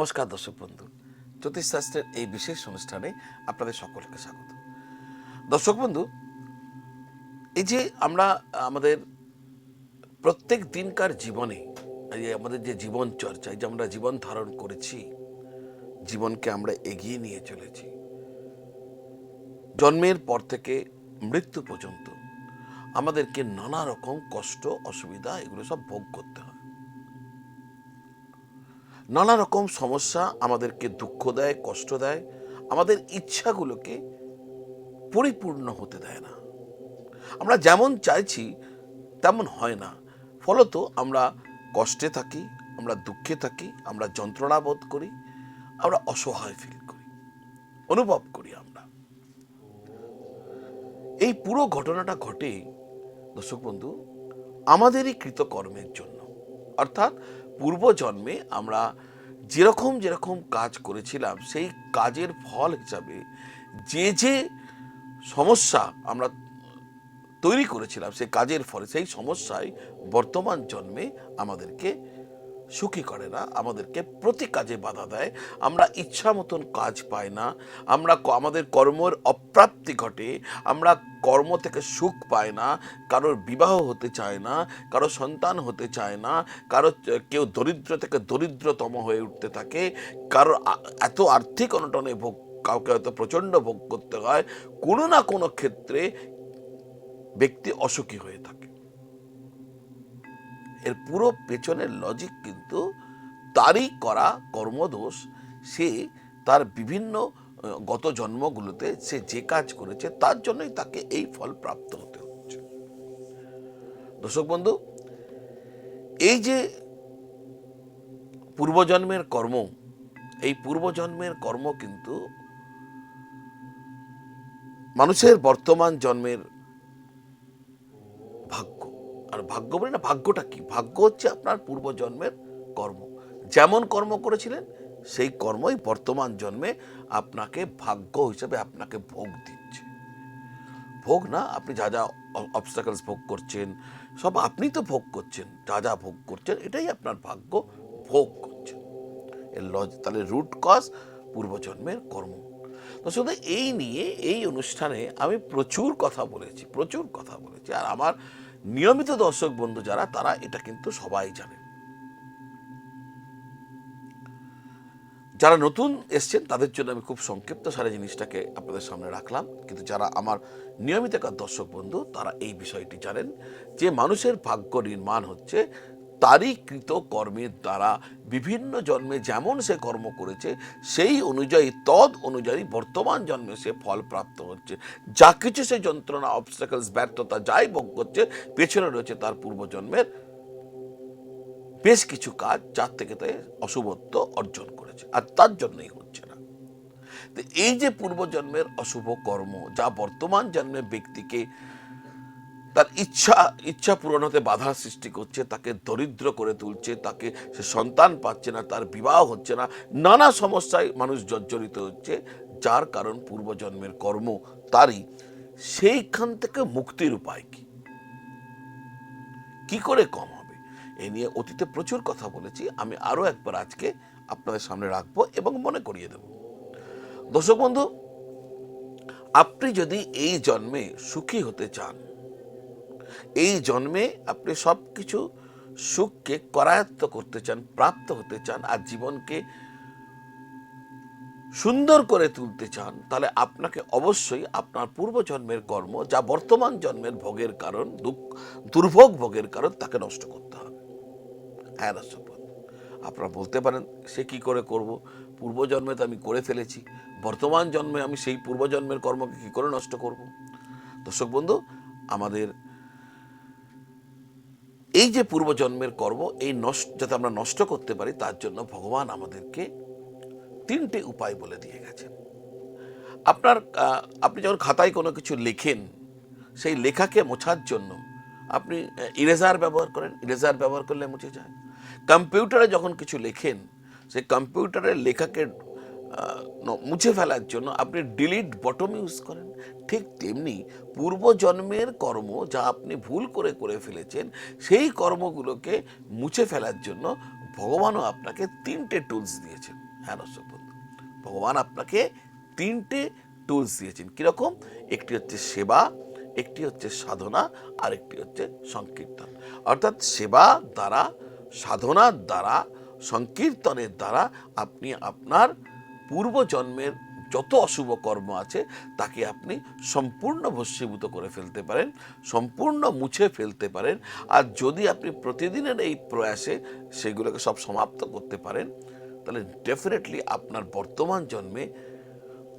নমস্কার দর্শক বন্ধু, জ্যোতিষশাস্ত্রের এই বিশেষ অনুষ্ঠানে আপনাদের সকলকে স্বাগত। দর্শক বন্ধু, এই যে আমরা, আমাদের প্রত্যেক দিনকার জীবনে আমাদের যে জীবন চর্চা যে আমরা জীবন ধারণ করেছি, জীবনকে আমরা এগিয়ে নিয়ে চলেছি। জন্মের পর থেকে মৃত্যু পর্যন্ত আমাদেরকে নানা রকম কষ্ট, অসুবিধা, এগুলো সব ভোগ করতে হয়। নানা রকম সমস্যা আমাদেরকে দুঃখ দেয়, কষ্ট দেয়। আমাদের ইচ্ছাগুলোকে পরিপূর্ণ হতে দেয় না। আমরা যেমন চাইছি, তেমন হয় না। ফলত আমরা কষ্টে থাকি, আমরা দুঃখে থাকি, আমরা যন্ত্রণা বোধ করি, আমরা অসহায় ফিল করি, অনুভব করি আমরা। এই পুরো ঘটনাটা ঘটে, দর্শক বন্ধু, আমাদেরই কৃতকর্মের জন্য। অর্থাৎ পূর্বজন্মে আমরা যেরকম যেরকম কাজ করেছিলাম, সেই কাজের ফল হিসাবে যে যে সমস্যা আমরা তৈরি করেছিলাম, সেই কাজের ফলে সেই সমস্যায় বর্তমান জন্মে আমাদেরকে সুখী করে না, আমাদেরকে প্রতি কাজে বাধা দেয়। আমরা ইচ্ছা মতন কাজ পাই না, আমরা আমাদের কর্মের অপ্রাপ্তি ঘটে, আমরা কর্ম থেকে সুখ পাই না, কারোর বিবাহ হতে চায় না, কারও সন্তান হতে চায় না, কারও কেউ দরিদ্র থেকে দরিদ্রতম হয়ে উঠতে থাকে কারোর এত আর্থিক অনটনে ভোগ, কাউকে হয়তো প্রচণ্ড ভোগ করতে হয়, কোনো না কোনো ক্ষেত্রে ব্যক্তি অসুখী হয়ে থাকে। এর পুরো পেছনের লজিক কিন্তু তারই করা কর্মদোষ। সে তার বিভিন্ন গত জন্মগুলোতে সে যে কাজ করেছে তার জন্যই তাকে এই ফল প্রাপ্ত হতে হচ্ছে। দর্শক বন্ধু, এই যে পূর্বজন্মের কর্ম, এই পূর্বজন্মের কর্ম কিন্তু মানুষের বর্তমান জন্মের ভাগ্য বলে না, ভাগ্যটা কি? ভাগ্য হচ্ছে আপনার পূর্বজন্মের কর্ম। যেমন কর্ম করেছিলেন, সেই কর্মই বর্তমান জন্মে আপনাকে ভাগ্য হিসেবে আপনাকে ভোগ দিচ্ছে। ভোগ না, আপনি যা যা অবস্টাকলস ভোগ করছেন, সব আপনি তো ভোগ করছেন, যা যা ভোগ করছেন, এটাই আপনার ভাগ্য, ভোগ করছেন। এর লজ, তাহলে রুট কজ পূর্বজন্মের কর্ম। তো শুধু এই নিয়ে, এই অনুষ্ঠানে আমি প্রচুর কথা বলেছি, প্রচুর কথা বলেছি। আর আমার নিয়মিত দর্শক বন্ধু যারা, তারা এটা কিন্তু সবাই জানে। যারা নতুন এসছেন, তাদের জন্য আমি খুব সংক্ষিপ্ত সারা জিনিসটাকে আপনাদের সামনে রাখলাম। কিন্তু যারা আমার নিয়মিত দর্শক বন্ধু, তারা এই বিষয়টি জানেন যে মানুষের ভাগ্য নির্মাণ হচ্ছে তারই কৃত কর্মের দ্বারা বিভিন্ন জন্মে যেমন সে কর্ম করেছে, সেই অনুযায়ী, তদ অনুযায়ী বর্তমান জন্মে সে ফল প্রাপ্ত হচ্ছে। যা কিছু সে যন্ত্রণা অবস্টাকলস ব্যর্থতা, যাই ভোগ করছে, পেছনে রয়েছে তার পূর্বজন্মের বেশ কিছু কাজ, যার থেকে তাই অশুভত্ব অর্জন করেছে, আর তার জন্যই হচ্ছে না। তো এই যে পূর্বজন্মের অশুভ কর্ম, যা বর্তমান জন্মের ব্যক্তিকে তার ইচ্ছা ইচ্ছা পূরণ হতে বাধা সৃষ্টি করছে, তাকে দরিদ্র করে তুলছে, তাকে সে সন্তান পাচ্ছে না, তার বিবাহ হচ্ছে না, নানা সমস্যায় মানুষ জর্জরিত হচ্ছে, যার কারণ পূর্বজন্মের কর্ম তারই। সেইখান থেকে মুক্তির উপায় কি? কি করে কম হবে? এ নিয়ে অতীতে প্রচুর কথা বলেছি, আমি আরও একবার আজকে আপনাদের সামনে রাখব এবং মনে করিয়ে দেব। দর্শক বন্ধু, আপনি যদি এই জন্মে সুখী হতে চান এই জন্মে আপনি সব কিছু সুখকে করায়ত্ত করতে চান প্রাপ্ত হতে চান আর জীবনকে সুন্দর করে তুলতে চান তাহলে আপনাকে অবশ্যই আপনার পূর্বজন্মের কর্ম যা বর্তমান জন্মের ভোগের কারণ দুঃখ দুর্ভোগ ভোগের কারণ তাকে নষ্ট করতে হবে। হ্যাঁ বন্ধু, আপনারা বলতে পারেন সে কি করে করব? পূর্বজন্মে তো আমি করে ফেলেছি বর্তমান জন্মে আমি সেই পূর্বজন্মের কর্মকে কি করে নষ্ট করব? দর্শক বন্ধু আমাদের এই যে পূর্বজন্মের কর্ম, এই নষ্ট, যাতে আমরা নষ্ট করতে পারি, তার জন্য ভগবান আমাদেরকে তিনটে উপায় বলে দিয়ে গেছেন। আপনার আপনি যখন খাতায় কোনো কিছু লেখেন, সেই লেখাকে মোছার জন্য আপনি ইরেজার ব্যবহার করেন। ইরেজার ব্যবহার করলে মুছে যায়। কম্পিউটারে যখন কিছু লেখেন, সেই কম্পিউটারের লেখাকে মুছে ফেলার জন্য আপনি ডিলিট বটম ইউজ করেন। ঠিক তেমনি পূর্বজন্মের কর্ম যা আপনি ভুল করে করে ফেলেছেন, সেই কর্মগুলোকে মুছে ফেলার জন্য ভগবানও আপনাকে তিনটে টুলস দিয়েছেন। হ্যাঁ দর্শক বন্ধু, ভগবান আপনাকে তিনটে টুলস দিয়েছেন। কীরকম? একটি হচ্ছে সেবা, একটি হচ্ছে সাধনা আর একটি হচ্ছে সংকীর্তন। অর্থাৎ সেবা দ্বারা, সাধনার দ্বারা, সংকীর্তনের দ্বারা আপনি আপনার পূর্বজন্মের যত অশুভ কর্ম আছে, তাকে আপনি সম্পূর্ণ ভস্মীভূত করে ফেলতে পারেন, সম্পূর্ণ মুছে ফেলতে পারেন। আর যদি আপনি প্রতিদিনের এই প্রয়াসে সেগুলোকে সব সমাপ্ত করতে পারেন, তাহলে ডেফিনেটলি আপনার বর্তমান জন্মে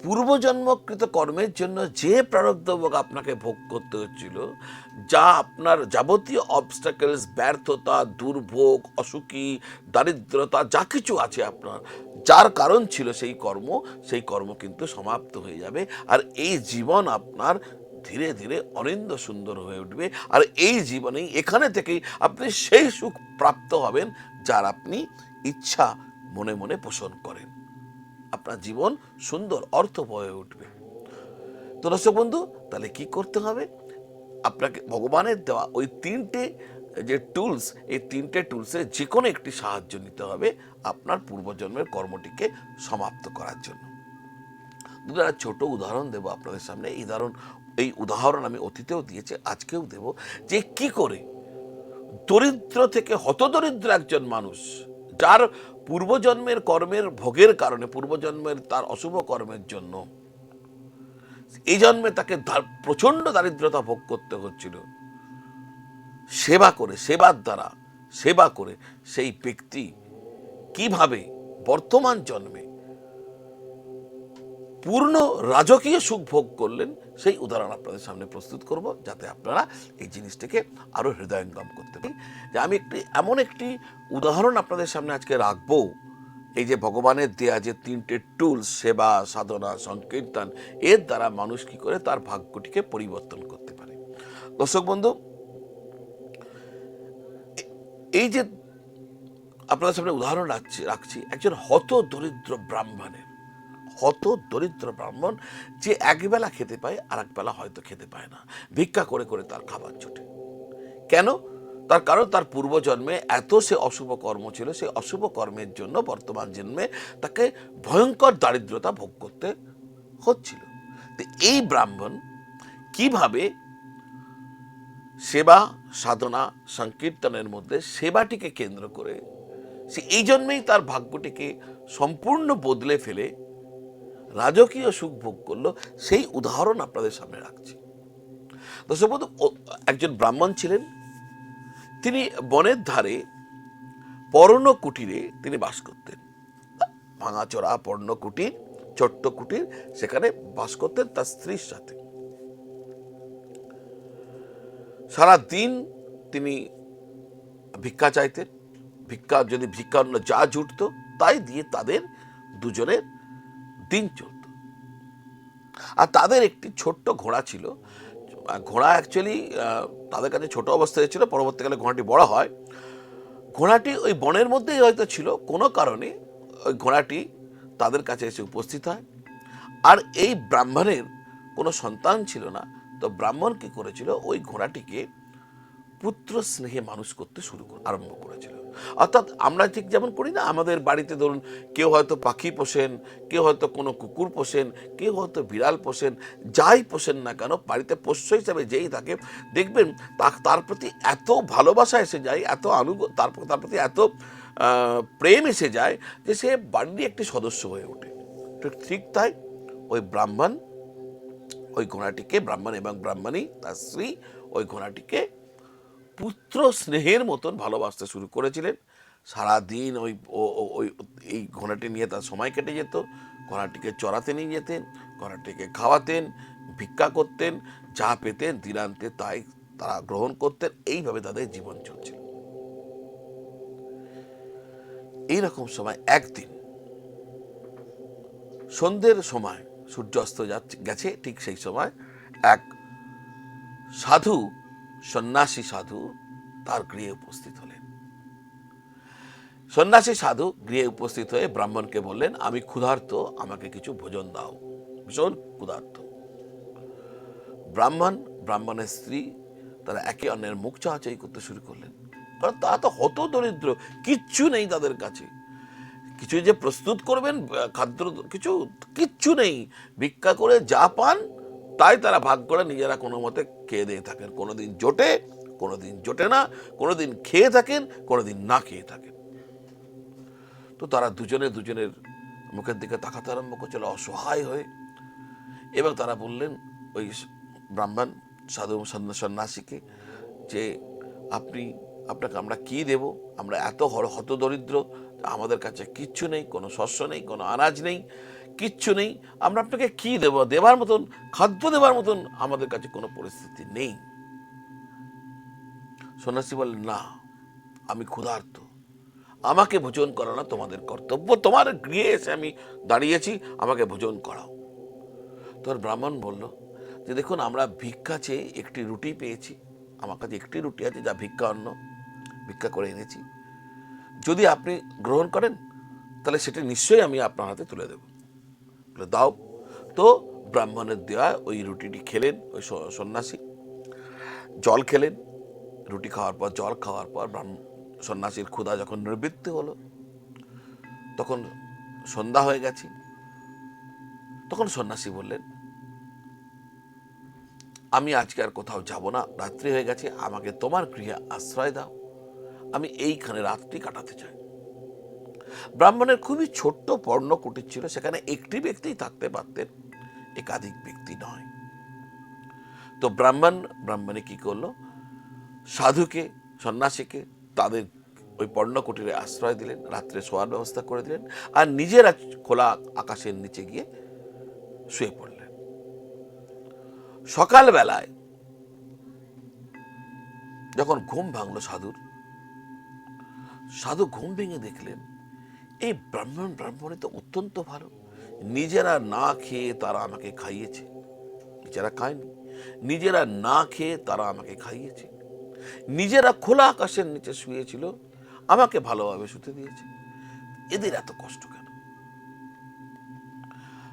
পূর্বজন্মকৃত কর্মের জন্য যে প্রারব্ধ ভোগ আপনাকে ভোগ করতে হচ্ছিল, যা আপনার যাবতীয় অবস্টাকেলস ব্যর্থতা, দুর্ভোগ, অসুখী, দারিদ্রতা, যা কিছু আছে আপনার, যার কারণ ছিল সেই কর্ম সেই কর্ম কিন্তু সমাপ্ত হয়ে যাবে। আর এই জীবন আপনার ধীরে ধীরে অনিন্দ সুন্দর হয়ে উঠবে। আর এই জীবনেই এখানে থেকেই আপনি সেই সুখ প্রাপ্ত হবেন, যার আপনি ইচ্ছা মনে মনে পোষণ করেন। আপনার জীবন সুন্দর অর্থ হয়ে উঠবে। তো দর্শক বন্ধু, তাহলে কি করতে হবে? আপনাকে ভগবানের দেওয়া ওই তিনটে যে টুলস এই তিনটে টুলসে যে কোনো একটি সাহায্য নিতে হবে আপনার পূর্বজন্মের কর্মটিকে সমাপ্ত করার জন্য। দুটো ছোট উদাহরণ দেবো আপনাদের সামনে। এই উদাহরণ এই উদাহরণ আমি অতীতেও দিয়েছি, আজকেও দেব। যে কি করে দরিদ্র থেকে হতদরিদ্র একজন মানুষ, যার পূর্বজন্মের কর্মের ভোগের কারণে, পূর্বজন্মের তার অশুভ কর্মের জন্য, এই জন্মে তাকে প্রচণ্ড দারিদ্রতা ভোগ করতে হচ্ছিল। সেবা করে, সেবার দ্বারা সেবা করে সেই ব্যক্তি কীভাবে বর্তমান জন্মে পূর্ণ রাজকীয় সুখ ভোগ করলেন, সেই উদাহরণ আপনাদের সামনে প্রস্তুত করব, যাতে আপনারা এই জিনিসটাকে আরও হৃদয়ঙ্গম করতে পারেন। যে আমি একটি, এমন একটি উদাহরণ আপনাদের সামনে আজকে রাখব। এই যে ভগবানের দেয়া যে তিনটে টুলস সেবা, সাধনা, সংকীর্তন, এর দ্বারা মানুষ কি করে তার ভাগ্যটিকে পরিবর্তন করতে পারে। দর্শক বন্ধু, এই যে আপনাদের সামনে উদাহরণ রাখছি রাখছি, একজন হত দরিদ্র ব্রাহ্মণের। হত দরিদ্র ব্রাহ্মণ যে একবেলা খেতে পায়, আর একবেলা হয়তো খেতে পায় না। ভিক্ষা করে করে তার খাবার জোটে। কেন? তার কারণ তার পূর্বজন্মে এত সে অশুভ কর্ম ছিল সেই অশুভ কর্মের জন্য বর্তমান জন্মে তাকে ভয়ঙ্কর দারিদ্রতা ভোগ করতে হচ্ছিল। তো এই ব্রাহ্মণ কীভাবে সেবা, সাধনা, সংকীর্তনের মধ্যে সেবাটিকে কেন্দ্র করে, সে এই জন্যেই তার ভাগ্যটিকে সম্পূর্ণ বদলে ফেলে রাজকীয় সুখ ভোগ করল সেই উদাহরণ আপনাদের সামনে রাখছি। দর্শক বন্ধু, একজন ব্রাহ্মণ ছিলেন। তিনি বনের ধারে পর্ণ কুটিরে তিনি বাস করতেন। ভাঙাচোরা পর্ণ কুটির ছোট্ট কুটির সেখানে বাস করতেন তার স্ত্রীর সাথে। সারা দিন তিনি ভিক্ষা চাইতেন। ভিক্ষা যদি ভিক্ষা যা জুটতো তাই দিয়ে তাদের দুজনের দিন চলত আর তাদের একটি ছোট্ট ঘোড়া ছিল। ঘোড়া অ্যাকচুয়ালি তাদের কাছে ছোট অবস্থায় ছিল, পরবর্তীকালে ঘোড়াটি বড় হয়। ঘোড়াটি ওই বনের মধ্যেই হয়তো ছিল, কোনো কারণে ওই ঘোড়াটি তাদের কাছে এসে উপস্থিত হয়। আর এই ব্রাহ্মণের কোনো সন্তান ছিল না, তো ব্রাহ্মণ কি করেছিল? ওই ঘোড়াটিকে পুত্র স্নেহে মানুষ করতে শুরু আরম্ভ করেছিল। অর্থাৎ আমরা ঠিক যেমন করি না, আমাদের বাড়িতে ধরুন কেউ হয়তো পাখি পোষেন, কেউ হয়তো কোনো কুকুর পোষেন, কেউ হয়তো বিড়াল পোষেন, যাই পোষেন না কেন, বাড়িতে পোষ্য হিসাবে যেই থাকে, দেখবেন তার প্রতি এত ভালোবাসা এসে যায়, এত আনুগ, তার তার প্রতি এত প্রেম এসে যায় যে সে বাড়ির একটি সদস্য হয়ে ওঠে। ঠিক তাই ওই ব্রাহ্মণ, ওই ঘোড়াটিকে ব্রাহ্মণ এবং ব্রাহ্মণী, তার স্ত্রী ওই ঘোড়াটিকে পুত্র স্নেহের মতন ভালোবাসতে শুরু করেছিলেন। সারাদিন ওই ওই, এই ঘোড়াটি নিয়ে তার সময় কেটে যেত, ঘোড়াটিকে চড়াতে নিয়ে যেতেন, ঘোড়াটিকে খাওয়াতেন, ভিক্ষা করতেন, যা পেতেন দিনান্তে তাই তারা গ্রহণ করতেন, এইভাবে তাদের জীবন চলছিল। এইরকম সময় একদিন সন্ধ্যের সময় সূর্যাস্ত যাচ্ছে, গেছে, ঠিক সেই সময় এক সাধু সন্ন্যাসী সাধু তার গৃহে উপস্থিত হলেন। সন্ন্যাসী সাধু গৃহে উপস্থিত হয়ে ব্রাহ্মণকে বললেন, আমি ক্ষুধার্ত, আমাকে কিছু ভোজন দাও। ভীষণ ক্ষুধার্ত। ব্রাহ্মণ, ব্রাহ্মণের স্ত্রী তারা একে অন্যের মুখ চাহাচাই করতে শুরু করলেন। কারণ তা তো হত দরিদ্র কিচ্ছু নেই তাদের কাছে। কিছু যে প্রস্তুত করবেন খাদ্য, কিছু কিচ্ছু নেই। ভিক্ষা করে যা পান তাই তারা ভাগ করে নিজেরা কোনো মতে খেয়ে দিয়ে থাকেন। কোনোদিন জোটে কোনোদিন জোটে না কোনোদিন খেয়ে থাকেন কোনোদিন না খেয়ে থাকেন। তো তারা দুজনে দুজনের মুখের দিকে তাকাতে আরম্ভ করছিল অসহায় হয়ে। এবং তারা বললেন ওই ব্রাহ্মণ সাধু সন্ন্য- সন্ন্যাসীকে যে, আপনি, আপনাকে আমরা কি দেব? আমরা এত হর- হতদরিদ্র আমাদের কাছে কিচ্ছু নেই, কোনো শস্য নেই, কোনো আনাজ নেই, কিচ্ছু নেই। আমরা আপনাকে কি দেব, দেবার মতন, খাদ্য দেবার মতন আমাদের কাছে কোনো পরিস্থিতি নেই। সন্ন্যাসী বললেন, না, আমি ক্ষুধার্ত। আমাকে ভোজন করানো তোমাদের কর্তব্য। তোমার গৃহে এসে আমি দাঁড়িয়েছি, আমাকে ভোজন করাও। তোর ব্রাহ্মণ বলল, যে দেখুন, আমরা ভিক্ষা চেয়ে একটি রুটি পেয়েছি। আমার কাছে একটি রুটি আছে, যা ভিক্ষা অন্ন। ভিক্ষা করে এনেছি। যদি আপনি গ্রহণ করেন, তাহলে সেটা নিশ্চয়ই আমি আপনার হাতে তুলে দেব। দাও। তো ব্রাহ্মণের দেওয়া ওই রুটিটি খেলেন, ওই সন্ন্যাসী। জল খেলেন, রুটি খাওয়ার পর, জল খাওয়ার পর ব্রাহ্মণ সন্ন্যাসীর ক্ষুধা যখন নিবৃত্তি হলো, তখন সন্ধ্যা হয়ে গেছে। তখন সন্ন্যাসী বললেন, আমি আজকে আর কোথাও যাব না, রাত্রি হয়ে গেছে, আমাকে তোমার গৃহে আশ্রয় দাও। আমি এইখানে রাত্রি কাটাতে চাই। ব্রাহ্মণের খুবই ছোট্ট পর্ণ কুটির ছিল, সেখানে একটি ব্যক্তিই থাকতে পারতেন, একাধিক ব্যক্তি নয়। তো ব্রাহ্মণ, ব্রাহ্মণে কি করল? সাধুকে, সন্ন্যাসীকে তাদের ওই পর্ণকুটিরে আশ্রয় দিলেন, রাত্রে শোয়ার ব্যবস্থা করে দিলেন আর নিজেরা খোলা আকাশের নিচে গিয়ে শুয়ে পড়লেন। সকালবেলায় যখন ঘুম ভাঙলো সাধুর সাধু ঘুম ভেঙে দেখলেন। এই ব্রাহ্মণ ব্রাহ্মণী তো অত্যন্ত ভালো। নিজেরা না খেয়ে তারা আমাকে খাইয়েছে। নিজেরা খায়নি। নিজেরা না খেয়ে তারা আমাকে খাইয়েছে। নিজেরা খোলা আকাশের নিচে শুয়েছিল, আমাকে ভালোভাবে শুতে দিয়েছে। এদের এত কষ্ট কেন?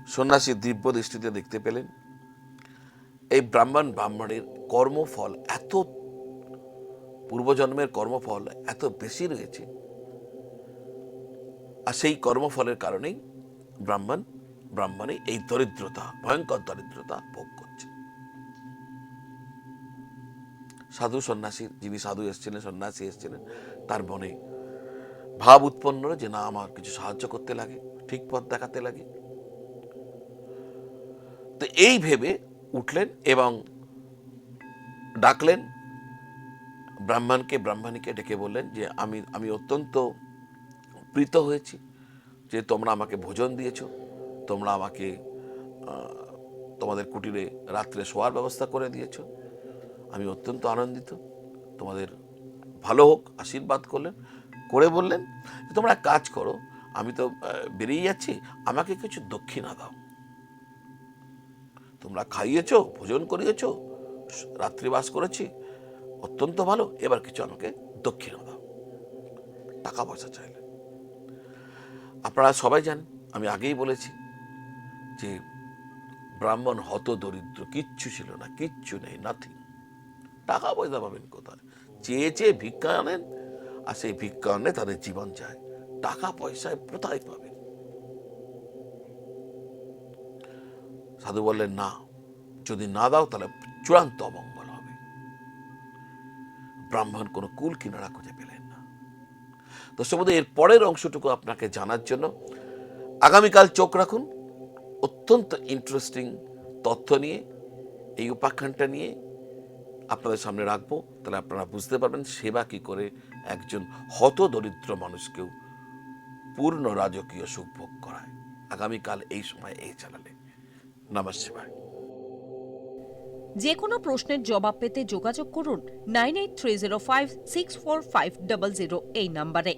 সন্ন্যাসী দিব্য দৃষ্টিতে দেখতে পেলেন, এই ব্রাহ্মণ ব্রাহ্মণের কর্মফল এত পূর্বজন্মের কর্মফল এত বেশি রয়েছে। আর সেই কর্মফলের কারণেই ব্রাহ্মণ, ব্রাহ্মণে এই দরিদ্রতা, ভয়ঙ্কর দরিদ্রতা ভোগ করছে। সাধু সন্ন্যাসী, যিনি সাধু এসেছিলেন, সন্ন্যাসী এসেছিলেন, তার মনে ভাব উৎপন্ন যে না, আমার কিছু সাহায্য করতে লাগে, ঠিক পথ দেখাতে লাগে। তো এই ভেবে উঠলেন এবং ডাকলেন ব্রাহ্মণকে, ব্রাহ্মণীকে ডেকে বললেন যে, আমি আমি অত্যন্ত প্রীত হয়েছি যে তোমরা আমাকে ভোজন দিয়েছ। তোমরা আমাকে তোমাদের কুটিরে রাত্রে শোয়ার ব্যবস্থা করে দিয়েছ। আমি অত্যন্ত আনন্দিত। তোমাদের ভালো হোক, আশীর্বাদ করলেন, করে বললেন তোমরা কাজ করো, আমি তো বেরিয়ে যাচ্ছি, আমাকে কিছু দক্ষিণা দাও। তোমরা খাইয়েছো, ভোজন করিয়েছো, রাত্রিবাস করেছি অত্যন্ত ভালো। এবার কিছু আমাকে দক্ষিণা দাও। টাকা পয়সা চাইলে। আপনারা সবাই জানেন, আমি আগেই বলেছি যে ব্রাহ্মণ হত দরিদ্র কিচ্ছু ছিল না, কিচ্ছু নেই নাথিং টাকা পয়সা পাবেন কোথায়? চেয়ে চেয়ে ভিক্ষা আনেন, আর সেই ভিক্ষা আনে তাদের জীবন যায়। টাকা পয়সায় কোথায় পাবেন? সাধু বললেন, না, যদি না দাও তাহলে চূড়ান্ত অমঙ্গল। ব্রাহ্মণ কোনো কুল কিনারা খুঁজে পেলেন না। দর্শক বন্ধু, এর পরের অংশটুকু আপনাকে জানার জন্য আগামীকাল চোখ রাখুন অত্যন্ত ইন্টারেস্টিং তথ্য নিয়ে এই উপাখ্যানটা নিয়ে আপনাদের সামনে রাখব। তাহলে আপনারা বুঝতে পারবেন সেবা কি করে একজন হত দরিদ্র মানুষকেও পূর্ণ রাজকীয় সুখ ভোগ করায়। আগামীকাল এই সময় এই চ্যানেলে। নমস্কার। যে কোনো প্রশ্নের জবাব পেতে যোগাযোগ করুন nine eight three zero five six four five double zero এই নম্বরে।